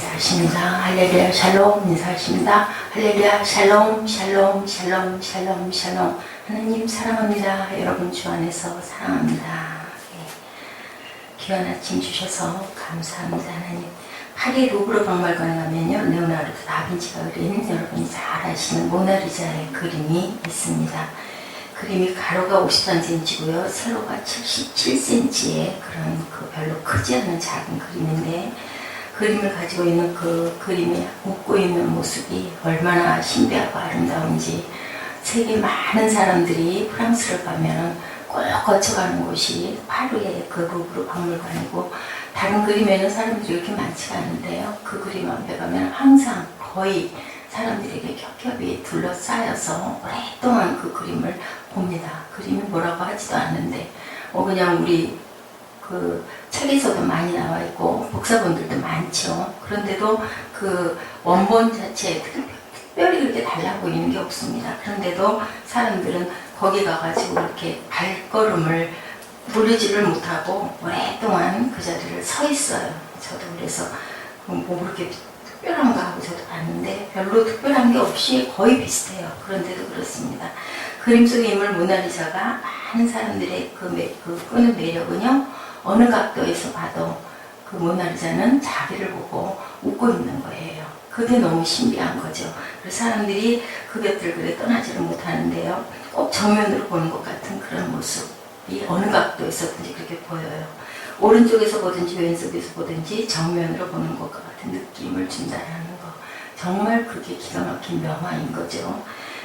인사하십니다. 할렐루야 샬롬 인사하십니다. 할렐루야 샬롬 샬롬 샬롬 샬롬 샬롬 하나님 사랑합니다. 여러분 주 안에서 사랑합니다. 예. 귀한 아침 주셔서 감사합니다 하나님. 파리 루브르 박물관에 가면요 레오나르도 다빈치가 그린 여러분이 잘 아시는 모나리자의 그림이 있습니다. 그림이 가로가 53cm고요. 세로가 77cm의 그런 그 별로 크지 않은 작은 그림인데 그림을 가지고 있는 그 그림이 웃고 있는 모습이 얼마나 신비하고 아름다운지 세계 많은 사람들이 프랑스를 가면 꼭 거쳐가는 곳이 파리의 그 루브르 박물관이고 다른 그림에는 사람들이 이렇게 많지가 않은데요. 그 그림 앞에 가면 항상 거의 사람들에게 겹겹이 둘러싸여서 오랫동안 그 그림을 봅니다. 그림이 뭐라고 하지도 않는데 어 그냥 우리 그 책에서도 많이 나와 있고 복사본들도 많죠. 그런데도 그 원본 자체에 특- 특별히 그렇게 달라 보이는 게 없습니다. 그런데도 사람들은 거기 가가지고 이렇게 발걸음을 돌리지를 못하고 오랫동안 그 자리를 서 있어요. 저도 그래서 뭐 그렇게 특별한가 하고 저도 봤는데 별로 특별한 게 없이 거의 비슷해요. 그런데도 그렇습니다. 그림 속의 인물 모나리자가 많은 사람들의 그, 매, 그 끄는 매력은요, 어느 각도에서 봐도 그 모나리자는 자기를 보고 웃고 있는 거예요. 그게 너무 신비한 거죠. 그래서 사람들이 그 곁을 그래 떠나지를 못하는데요. 꼭 정면으로 보는 것 같은 그런 모습이 어느 각도에서든지 그렇게 보여요. 오른쪽에서 보든지 왼쪽에서 보든지 정면으로 보는 것과 같은 느낌을 준다라는 거. 정말 그게 기가 막힌 명화인 거죠.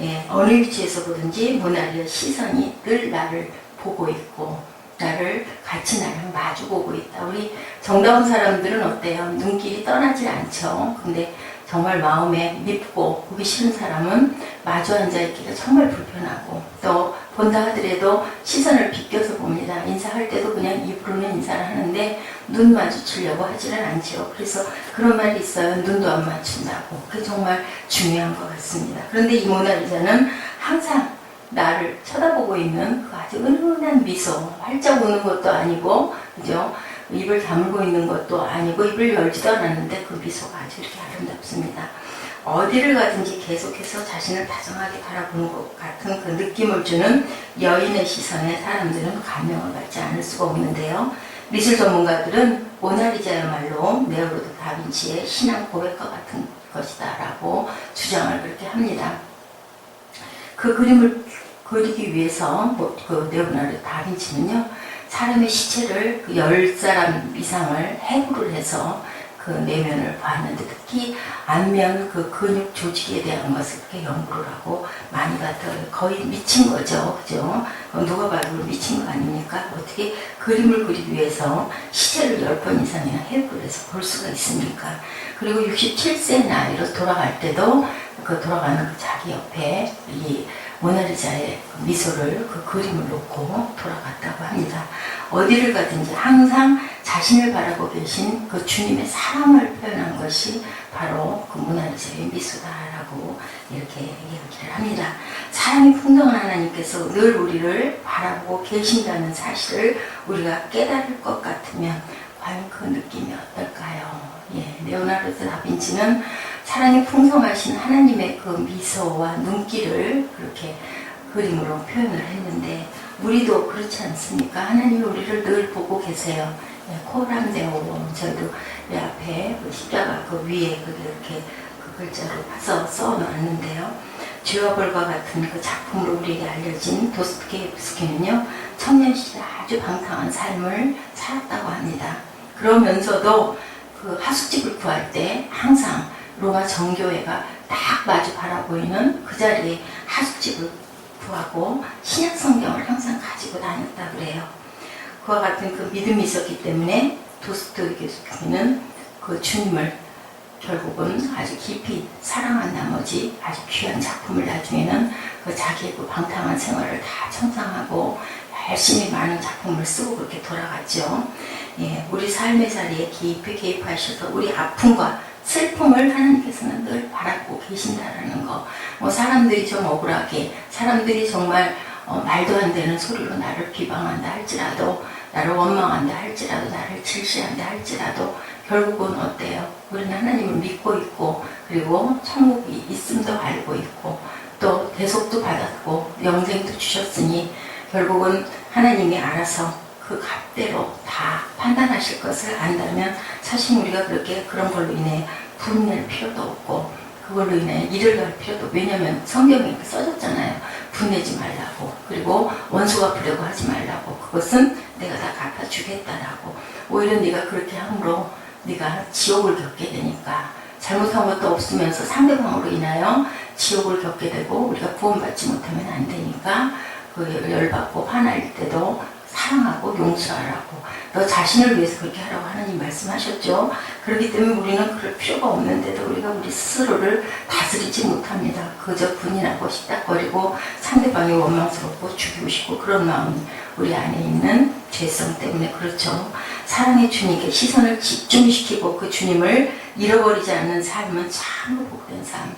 예, 어느 위치에서 보든지 모나리의 시선이 늘 나를 보고 있고 나를 같이 나를 마주 보고 있다. 우리 정다운 사람들은 어때요? 눈길이 떠나질 않죠. 근데 정말 마음에 밉고 보기 싫은 사람은 마주 앉아 있기가 정말 불편하고 또 본다 하더라도 시선을 비껴서 봅니다. 인사할 때도 그냥 입으로는 인사를 하는데 눈 마주치려고 하지는 않죠. 그래서 그런 말이 있어요. 눈도 안 맞춘다고. 그게 정말 중요한 것 같습니다. 그런데 이 모나리자는 항상 나를 쳐다보고 있는 그 아주 은은한 미소, 활짝 우는 것도 아니고, 그죠? 입을 다물고 있는 것도 아니고, 입을 열지도 않았는데 그 미소가 아주 이렇게 아름답습니다. 어디를 가든지 계속해서 자신을 다정하게 바라보는 것 같은 그 느낌을 주는 여인의 시선에 사람들은 감명을 받지 않을 수가 없는데요. 미술 전문가들은 모나리자야말로 네오르도 다빈치의 신앙 고백과 같은 것이다라고 주장을 그렇게 합니다. 그 그림을 그리기 위해서 뭐, 그 레오나르도 다빈치는요 사람의 시체를 그열 사람 이상을 해부를 해서 그 내면을 봤는데 특히 안면 그 근육 조직에 대한 것을 그렇게 연구를 하고 많이 봤더라고요. 거의 미친 거죠. 그죠? 누가 봐도 미친 거 아닙니까? 어떻게 그림을 그리기 위해서 시체를 열번 이상이나 해부를 해서 볼 수가 있습니까? 그리고 67세 나이로 돌아갈 때도 그 돌아가는 그 자기 옆에 이 모나리자의 그 미소를 그 그림을 놓고 돌아갔다고 합니다. 어디를 가든지 항상 자신을 바라고 계신 그 주님의 사랑을 표현한 것이 바로 그 모나리자의 미소다라고 이렇게 얘기를 합니다. 사랑이 풍성한 하나님께서 늘 우리를 바라보고 계신다는 사실을 우리가 깨달을 것 같으면 과연 그 느낌이 어떨까요? 예, 레오나르도 다빈치는 사랑이 풍성하신 하나님의 그 미소와 눈길을 그렇게 그림으로 표현을 했는데 우리도 그렇지 않습니까? 하나님이 우리를 늘 보고 계세요. 예, 코람데오 저도 내 앞에 그 십자가 그 위에 그게 이렇게 그 글자로 써, 써놨는데요. 죄와 벌과 같은 그 작품으로 우리에게 알려진 도스토옙스키는요 청년 시절 아주 방탕한 삶을 살았다고 합니다. 그러면서도 그 하숙집을 구할 때 항상 로마 정교회가 딱 마주 바라보이는 그 자리에 하숙집을 구하고 신약 성경을 항상 가지고 다녔다 그래요. 그와 같은 그 믿음이 있었기 때문에 도스토옙스키는 그 주님을 결국은 아주 깊이 사랑한 나머지 아주 귀한 작품을 나중에는 그 자기의 그 방탕한 생활을 다 청산하고 열심히 많은 작품을 쓰고 그렇게 돌아갔죠. 예, 우리 삶의 자리에 깊이 개입하셔서 우리 아픔과 슬픔을 하나님께서는 늘 바라고 계신다라는 거. 뭐 사람들이 좀 억울하게, 사람들이 정말 어, 말도 안 되는 소리로 나를 비방한다 할지라도, 나를 원망한다 할지라도, 나를 질시한다 할지라도, 결국은 어때요? 우리는 하나님을 믿고 있고 그리고 천국이 있음도 알고 있고 또 대속도 받았고 영생도 주셨으니 결국은 하나님이 알아서 그 값대로 다 판단하실 것을 안다면 사실 우리가 그렇게 그런 걸로 인해 분낼 필요도 없고 그걸로 인해 일을 할 필요도 왜냐하면 성경에 써졌잖아요. 분내지 말라고. 그리고 원수 갚으려고 하지 말라고. 그것은 내가 다 갚아주겠다라고. 오히려 네가 그렇게 함으로 네가 지옥을 겪게 되니까 잘못한 것도 없으면서 상대방으로 인하여 지옥을 겪게 되고 우리가 구원받지 못하면 안 되니까 그 열받고 화날 때도 사랑하고 용서하라고 너 자신을 위해서 그렇게 하라고 하나님 말씀하셨죠. 그렇기 때문에 우리는 그럴 필요가 없는데도 우리가 우리 스스로를 다스리지 못합니다. 그저 분이나고 식닥거리고 상대방이 원망스럽고 죽이고 싶고 그런 마음이 우리 안에 있는 죄성 때문에 그렇죠. 사랑의 주님께 시선을 집중시키고 그 주님을 잃어버리지 않는 삶은 참으로 복된 삶.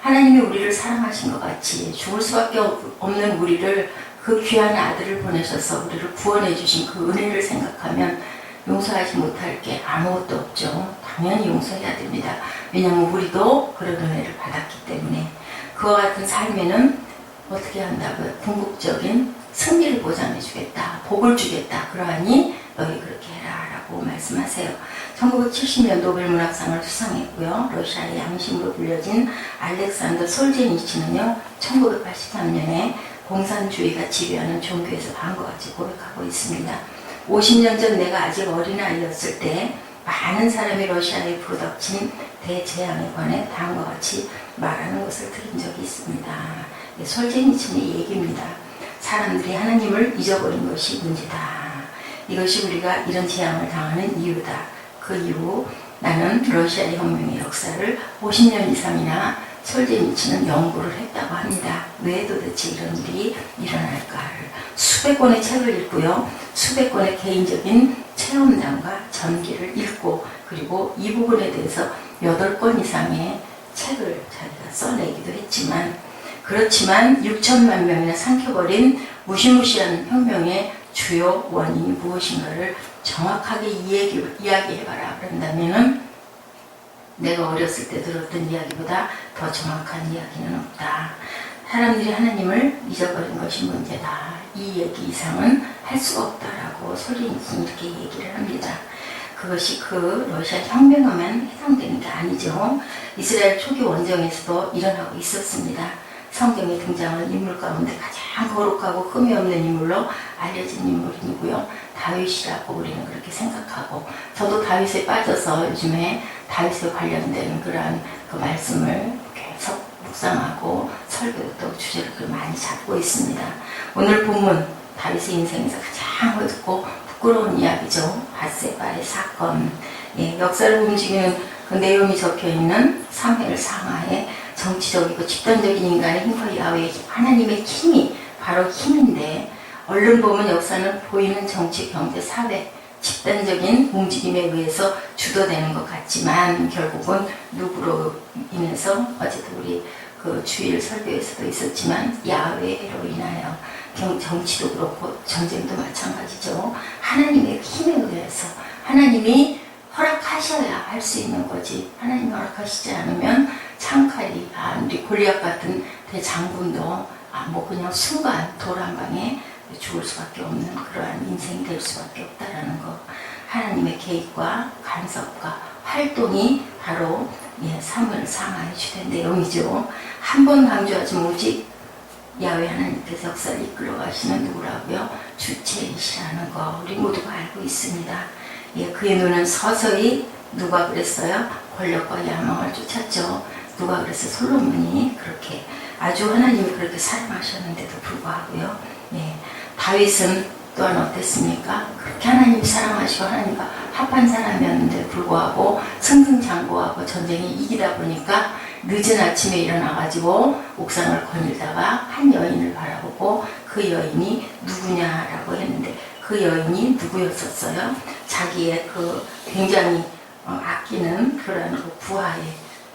하나님이 우리를 사랑하신 것 같이 죽을 수밖에 없는 우리를 그 귀한 아들을 보내셔서 우리를 구원해 주신 그 은혜를 생각하면 용서하지 못할 게 아무것도 없죠. 당연히 용서해야 됩니다. 왜냐하면 우리도 그런 은혜를 받았기 때문에 그와 같은 삶에는 어떻게 한다고요? 궁극적인 승리를 보장해 주겠다. 복을 주겠다. 그러하니 너희 그렇게 해라. 라고 말씀하세요. 1970년 노벨문학상을 수상했고요. 러시아의 양심으로 불려진 알렉산더 솔제니치는요. 1983년에 공산주의가 지배하는 종교에서 반것같이 고백하고 있습니다. 50년 전 내가 아직 어린아이였을 때 많은 사람이 러시아에 불어닥친 대재앙에 관해 다음과 같이 말하는 것을 들은 적이 있습니다. 솔제니친의 얘기입니다. 사람들이 하나님을 잊어버린 것이 문제다. 이것이 우리가 이런 재앙을 당하는 이유다. 그 이후 나는 러시아 혁명의 역사를 50년 이상이나 솔제니치는 연구를 했다고 합니다. 왜 도대체 이런 일이 일어날까를 수백 권의 책을 읽고요. 수백 권의 개인적인 체험담과 전기를 읽고 그리고 이 부분에 대해서 여덟 권 이상의 책을 자기가 써내기도 했지만 그렇지만 6천만 명이나 삼켜버린 무시무시한 혁명의 주요 원인이 무엇인가를 정확하게 이야기, 이야기해봐라. 그런다면은 내가 어렸을 때 들었던 이야기보다 더 정확한 이야기는 없다. 사람들이 하나님을 잊어버린 것이 문제다. 이 얘기 이상은 할 수가 없다라고 솔리니슨 이렇게 얘기를 합니다. 그것이 그 러시아 혁명에만 해당되는 게 아니죠. 이스라엘 초기 원정에서도 일어나고 있었습니다. 성경에 등장하는 인물 가운데 가장 거룩하고 흠이 없는 인물로 알려진 인물이고요. 다윗이라고 우리는 그렇게 생각하고 저도 다윗에 빠져서 요즘에 다윗에 관련된 그러한 그 말씀을 계속 묵상하고 설교도 또 주제를 많이 잡고 있습니다. 오늘 본문 다윗의 인생에서 가장 어둡고 부끄러운 이야기죠. 바세바의 사건. 예, 역사를 움직이는 그 내용이 적혀 있는 사무엘 상하의 정치적이고 집단적인 인간의 힘과 야외의 하나님의 힘이 바로 힘인데 얼른 보면 역사는 보이는 정치, 경제, 사회, 집단적인 움직임에 의해서 주도되는 것 같지만 결국은 누구로 인해서 어쨌든 우리 그 주일 설교에서도 있었지만 야외로 인하여 정치도 그렇고 전쟁도 마찬가지죠. 하나님의 힘에 의해서 하나님이 허락하셔야 할 수 있는 거지. 하나님 허락하시지 않으면 창칼이 아, 우리 골리앗 같은 대장군도 아, 뭐 그냥 순간 돌한 방에 죽을 수밖에 없는 그러한 인생이 될 수밖에 없다라는 거. 하나님의 계획과 간섭과 활동이 바로 예, 삶을 상하에 주된 내용이죠. 한 번 강조하지 오직 야외 하나님께서 역사를 이끌어 가시는 누구라고요? 주체이시라는 거 우리 모두가 알고 있습니다. 예, 그의 눈은 서서히 누가 그랬어요? 권력과 야망을 쫓았죠. 누가 그래서 솔로몬이 그렇게 아주 하나님이 그렇게 사랑하셨는데도 불구하고요. 예, 다윗은 또한 어땠습니까? 그렇게 하나님이 사랑하시고 하나님과 합한 사람이었는데 불구하고 승승장구하고 전쟁이 이기다 보니까 늦은 아침에 일어나가지고 옥상을 거닐다가 한 여인을 바라보고 그 여인이 누구냐라고 했는데 그 여인이 누구였었어요? 자기의 그 굉장히 어, 아끼는 그런 그 부하의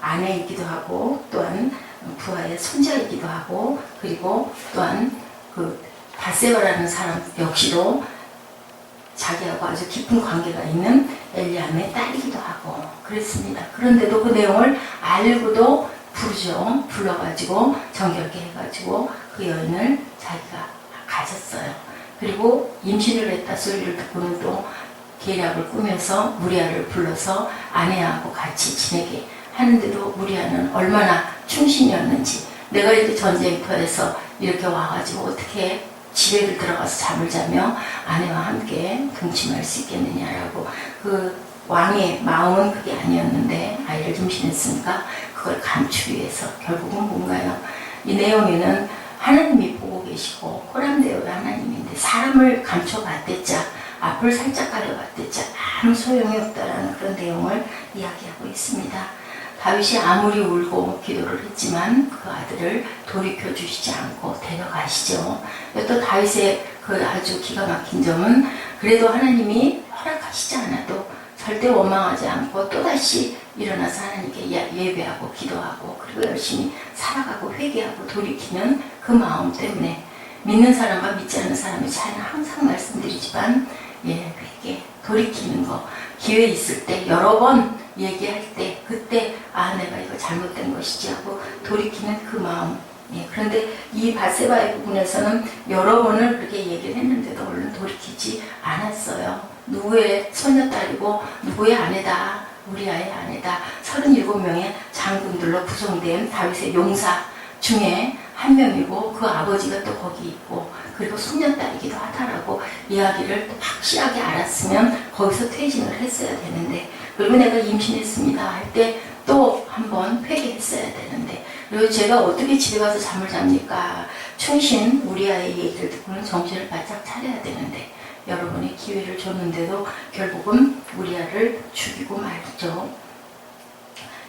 아내이기도 하고 또한 부하의 손자이기도 하고 그리고 또한 그 바세바라는 사람 역시도 자기하고 아주 깊은 관계가 있는 엘리암의 딸이기도 하고 그랬습니다. 그런데도 그 내용을 알고도 부르죠. 불러가지고 정결케 해가지고 그 여인을 자기가 가졌어요. 그리고 임신을 했다 소리를 듣고는 또 계략을 꾸며서 무리아를 불러서 아내하고 같이 지내게 하는데도 무리아는 얼마나 충신이었는지 내가 이렇게 전쟁터에서 이렇게 와가지고 어떻게 집에를 들어가서 잠을 자며 아내와 함께 동침할 수 있겠느냐라고 그 왕의 마음은 그게 아니었는데 아이를 임신했으니까 그걸 감추기 위해서 결국은 뭔가요? 이 내용에는 하나님이 보고 계시고 호람대오의 하나님인데 사람을 감춰봤댔자 앞을 살짝 가려봤댔자 아무 소용이 없다라는 그런 내용을 이야기하고 있습니다. 다윗이 아무리 울고 기도를 했지만 그 아들을 돌이켜 주시지 않고 데려가시죠. 또 다윗의 그 아주 기가 막힌 점은 그래도 하나님이 허락하시지 않아도 절대 원망하지 않고 또다시 일어나서 하나님께 예- 예배하고 기도하고 그리고 열심히 살아가고 회개하고 돌이키는 그 마음 때문에 믿는 사람과 믿지 않는 사람의 차이는 항상 말씀드리지만 예, 회개, 돌이키는 거 기회 있을 때 여러 번 얘기할 때 그때 아 내가 이거 잘못된 것이지 하고 돌이키는 그 마음. 예, 그런데 이 바세바의 부분에서는 여러 번을 그렇게 얘기를 했는데도 얼른 돌이키지 않았어요. 누구의 소녀딸이고 누구의 아내다. 우리아의 아내다. 37명의 장군들로 구성된 다윗의 용사 중에 한 명이고 그 아버지가 또 거기 있고 그리고 손녀딸이기도 하다라고 이야기를 또 확실하게 알았으면 거기서 퇴진을 했어야 되는데 그리고 내가 임신했습니다 할 때 또 한번 회개했어야 되는데 그리고 제가 어떻게 집에 가서 잠을 잡니까 충신 우리 아이 얘기를 듣고는 정신을 바짝 차려야 되는데 여러분이 기회를 줬는데도 결국은 우리 아를 죽이고 말죠.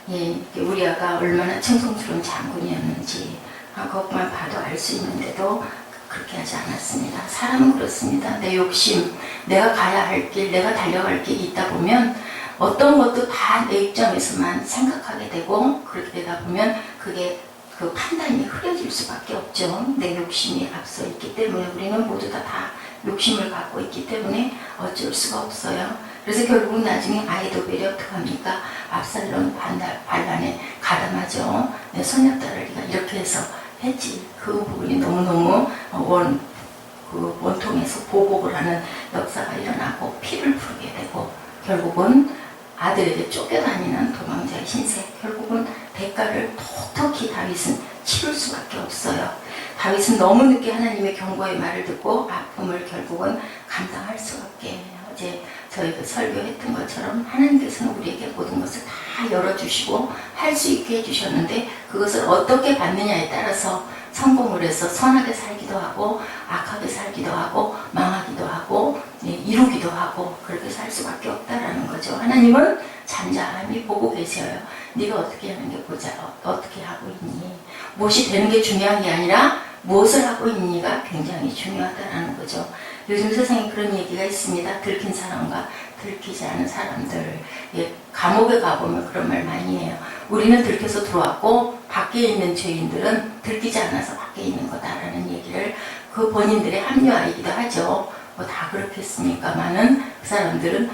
예, 우리 아가 얼마나 충성스러운 장군이었는지 아, 그것만 봐도 알 수 있는데도 그렇게 하지 않았습니다. 사람은 그렇습니다. 내 욕심, 내가 가야 할 길, 내가 달려갈 길이 있다 보면 어떤 것도 다 내 입장에서만 생각하게 되고 그렇게 되다 보면 그게 그 판단이 흐려질 수밖에 없죠. 내 욕심이 앞서 있기 때문에 우리는 모두 다, 다 욕심을 갖고 있기 때문에 어쩔 수가 없어요. 그래서 결국은 나중에 아이도벨이 어떡합니까? 압살롬 반달, 반란에 가담하죠. 내 소녀딸을 네가 이렇게 해서 했지. 그 부분이 너무너무 원, 그 원통에서 보복을 하는 역사가 일어나고 피를 부르게 되고 결국은 아들에게 쫓겨다니는 도망자의 신세 결국은 대가를 톡톡히 다윗은 치를 수밖에 없어요. 다윗은 너무 늦게 하나님의 경고의 말을 듣고 아픔을 결국은 감당할 수밖에 어제 저희가 설교했던 것처럼 하나님께서는 우리에게 모든 것을 다 열어주시고 할 수 있게 해주셨는데 그것을 어떻게 받느냐에 따라서 성공을 해서 선하게 살기도 하고 악하게 살기도 하고 망하기도 하고 예, 이루기도 하고 그렇게 살 수밖에 없다라는 거죠. 하나님은 잠잠히 보고 계셔요. 네가 어떻게 하는 게 보자. 어, 어떻게 하고 있니? 무엇이 되는 게 중요한 게 아니라 무엇을 하고 있니가 굉장히 중요하다라는 거죠. 요즘 세상에 그런 얘기가 있습니다. 들킨 사람과 들키지 않은 사람들. 예, 감옥에 가보면 그런 말 많이 해요. 우리는 들켜서 들어왔고 밖에 있는 죄인들은 들키지 않아서 밖에 있는 거다라는 얘기를 그 본인들의 합리화이기도 하죠. 뭐 다 그렇겠습니까만은 그 사람들은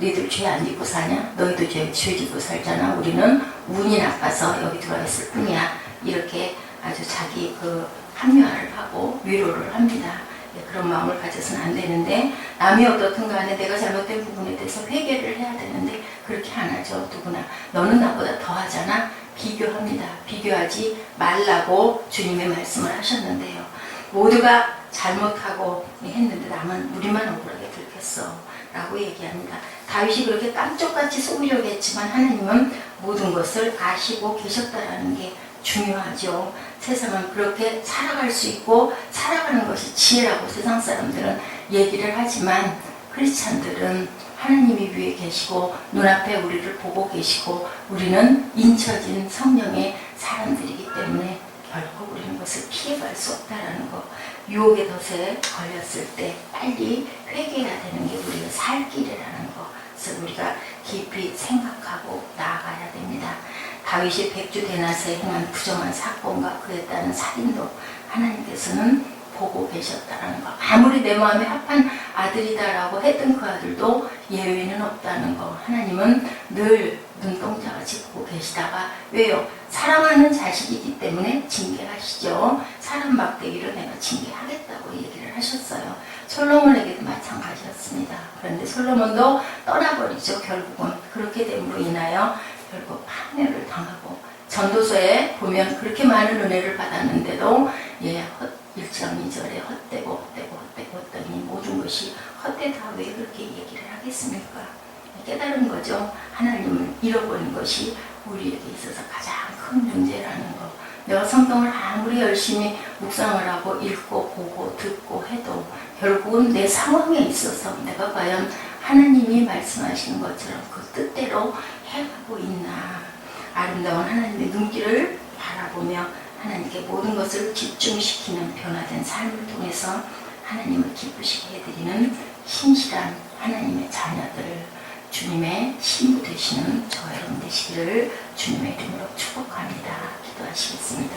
너희들 죄 안 짓고 사냐? 너희도 죄, 죄 짓고 살잖아. 우리는 운이 나빠서 여기 들어와 있을 뿐이야. 이렇게 아주 자기 그 합리화를 하고 위로를 합니다. 예, 그런 마음을 가져서는 안 되는데 남이 어떻든 간에 내가 잘못된 부분에 대해서 회개를 해야 되는데 그렇게 안 하죠. 누구나 너는 나보다 더 하잖아. 비교합니다. 비교하지 말라고 주님의 말씀을 하셨는데요. 모두가 잘못하고 했는데 나만 우리만 억울하게 들켰어. 라고 얘기합니다. 다윗이 그렇게 깜짝같이 속으려고 했지만 하나님은 모든 것을 아시고 계셨다라는 게 중요하죠. 세상은 그렇게 살아갈 수 있고 살아가는 것이 지혜라고 세상 사람들은 얘기를 하지만 크리스찬들은 하나님이 위에 계시고 눈앞에 우리를 보고 계시고 우리는 인쳐진 성령의 사람들이기 때문에 결코 우리는 그것을 피해갈 수 없다라는 거. 유혹의 덫에 걸렸을 때 빨리 회개해야 되는 게 우리가 살 길이라는 것을 우리가 깊이 생각하고 나아가야 됩니다. 다윗이 백주 대낮에 행한 부정한 사건과 그에 따른 살인도 하나님께서는 보고 계셨다는 거. 아무리 내 마음에 합한 아들이다라고 했던 그 아들도 예외는 없다는 거. 하나님은 늘 눈동자같이 보고 계시다가 왜요? 사랑하는 자식이기 때문에 징계하시죠. 사람 막대기로 내가 징계하겠다고 얘기를 하셨어요. 솔로몬에게도 마찬가지였습니다. 그런데 솔로몬도 떠나버리죠. 결국은 그렇게 됨으로 인하여 결국 파멸을 당하고 전도서에 보면 그렇게 많은 은혜를 받았는데도 예, 헛, 1장 2절에 헛되고 헛되고 헛되고 헛되니 모든 것이 헛되다 왜 그렇게 얘기를 하겠습니까? 깨달은 거죠. 하나님을 잃어버린 것이 우리에게 있어서 가장 큰 문제라는 거. 내가 성경을 아무리 열심히 묵상을 하고 읽고 보고 듣고 해도 결국은 내 상황에 있어서 내가 과연 하나님이 말씀하시는 것처럼 그 뜻대로 해가고 있나. 아름다운 하나님의 눈길을 바라보며 하나님께 모든 것을 집중시키는 변화된 삶을 통해서 하나님을 기쁘시게 해드리는 신실한 하나님의 자녀들 주님의 신부 되시는 저 여러분 되시기를 주님의 이름으로 축복합니다. 기도하시겠습니다.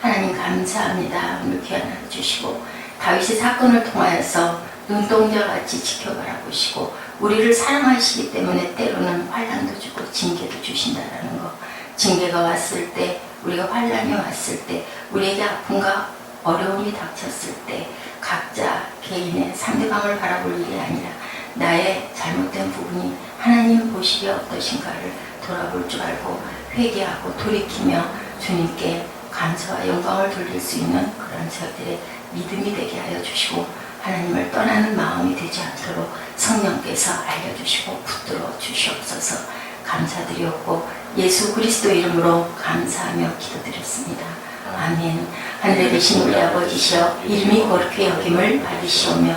하나님 감사합니다. 오늘 귀한 하루 주시고 다윗의 사건을 통하여서 눈동자같이 지켜바라 보시고 우리를 사랑하시기 때문에 때로는 환란도 주고 징계도 주신다라는 거. 징계가 왔을 때 우리가 환란이 왔을 때 우리에게 아픔과 어려움이 닥쳤을 때 각자 개인의 상대방을 바라볼 일이 아니라 나의 잘못된 부분이 하나님 보시기에 어떠신가를 돌아볼 줄 알고 회개하고 돌이키며 주님께 감사와 영광을 돌릴 수 있는 그런 저희들의 믿음이 되게 하여 주시고 하나님을 떠나는 마음이 되지 않도록 성령께서 알려주시고 붙들어 주시옵소서 감사드리옵고 예수 그리스도 이름으로 감사하며 기도드렸습니다. 아멘. 하늘에 계신 우리 아버지시여 이름이 거룩히 여김을 받으시오며